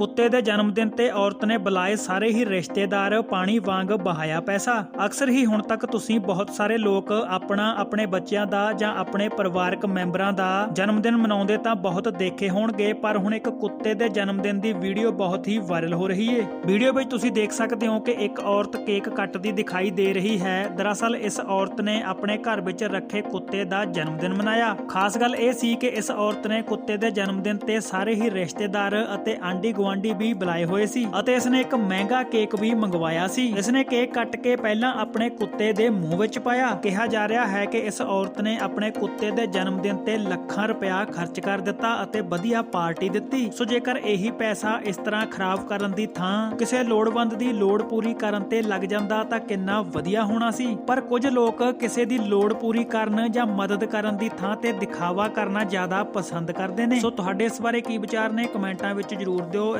ਕੁੱਤੇ ਦੇ ਜਨਮ ਦਿਨ ਤੇ ਔਰਤ ਨੇ ਬੁਲਾਏ ਸਾਰੇ ਹੀ ਰਿਸ਼ਤੇਦਾਰ ਪਾਣੀ ਵਾਂਗ ਬਹਾਇਆ ਪੈਸਾ। ਅਕਸਰ ਹੀ ਹੁਣ ਤੱਕ ਤੁਸੀਂ ਬਹੁਤ ਸਾਰੇ ਲੋਕ ਆਪਣਾ, ਆਪਣੇ ਬੱਚਿਆਂ ਦਾ ਜਾਂ ਆਪਣੇ ਪਰਿਵਾਰਕ ਮੈਂਬਰਾਂ ਦਾ ਜਨਮ ਦਿਨ ਮਨਾਉਂਦੇ ਤਾਂ ਬਹੁਤ ਦੇਖੇ ਹੋਣਗੇ, ਪਰ ਹੁਣ ਇੱਕ ਕੁੱਤੇ ਦੇ ਜਨਮ ਦਿਨ ਦੀ ਵੀਡੀਓ ਬਹੁਤ ਹੀ ਵਾਇਰਲ ਹੋ ਰਹੀ ਹੈ ਵੀਡੀਓ ਵਿੱਚ ਤੁਸੀਂ ਦੇਖ ਸਕਦੇ ਹੋ ਕਿ ਇੱਕ ਔਰਤ ਕੇਕ ਕੱਟਦੀ ਦਿਖਾਈ ਦੇ ਰਹੀ ਹੈ। ਦਰਅਸਲ ਇਸ ਔਰਤ ਨੇ ਆਪਣੇ ਘਰ ਵਿੱਚ ਰੱਖੇ ਕੁੱਤੇ ਦਾ ਜਨਮ ਦਿਨ ਮਨਾਇਆ। ਖਾਸ ਗੱਲ ਇਹ ਸੀ ਕਿ ਇਸ ਔਰਤ ਨੇ ਕੁੱਤੇ ਦੇ ਜਨਮ ਦਿਨ ਤੇ ਸਾਰੇ ਹੀ ਰਿਸ਼ਤੇਦਾਰ ਅਤੇ ਆਂਢੀ ਗੁਆਂਢੀ ਵੀ ਬੁਲਾਏ ਹੋਏ ਸੀ ਅਤੇ ਇਸ ਨੇ ਇੱਕ ਮਹਿੰਗਾ ਕੇਕ ਵੀ ਮੰਗਵਾਇਆ ਸੀ। ਇਸ ਨੇ ਕੇਕ ਕੱਟ ਕੇ ਪਹਿਲਾਂ ਆਪਣੇ ਕੁੱਤੇ ਦੇ ਮੂੰਹ ਵਿੱਚ ਪਾਇਆ। ਕਿਹਾ ਜਾ ਰਿਹਾ ਹੈ ਕਿ ਇਸ ਔਰਤ ਨੇ ਆਪਣੇ ਕੁੱਤੇ ਦੇ ਜਨਮ ਦਿਨ ਤੇ ਲੱਖਾਂ ਰੁਪਇਆ ਖਰਚ ਕਰ ਦਿੱਤਾ ਅਤੇ ਵਧੀਆ ਪਾਰਟੀ ਦਿੱਤੀ। ਸੋ ਜੇਕਰ ਇਹੀ ਪੈਸਾ ਇਸ ਤਰ੍ਹਾਂ ਖਰਾਬ ਕਰਨ ਦੀ ਥਾਂ ਕਿਸੇ ਲੋੜਵੰਦ ਦੀ ਲੋੜ ਪੂਰੀ ਕਰਨ ਤੇ ਲੱਗ ਜਾਂਦਾ ਤਾਂ ਕਿੰਨਾ ਵਧੀਆ ਹੋਣਾ ਸੀ। ਪਰ ਕੁਝ ਲੋਕ ਕਿਸੇ ਦੀ ਲੋੜ ਪੂਰੀ ਕਰਨ ਜਾਂ ਮਦਦ ਕਰਨ ਦੀ ਥਾਂ ਤੇ ਦਿਖਾਵਾ ਕਰਨਾ ਜ਼ਿਆਦਾ ਪਸੰਦ ਕਰਦੇ ਨੇ। ਸੋ ਤੁਹਾਡੇ ਇਸ ਬਾਰੇ ਕੀ ਵਿਚਾਰ ਨੇ? ਕਮੈਂਟਾਂ ਵਿੱਚ ਜਰੂਰ ਦਿਓ।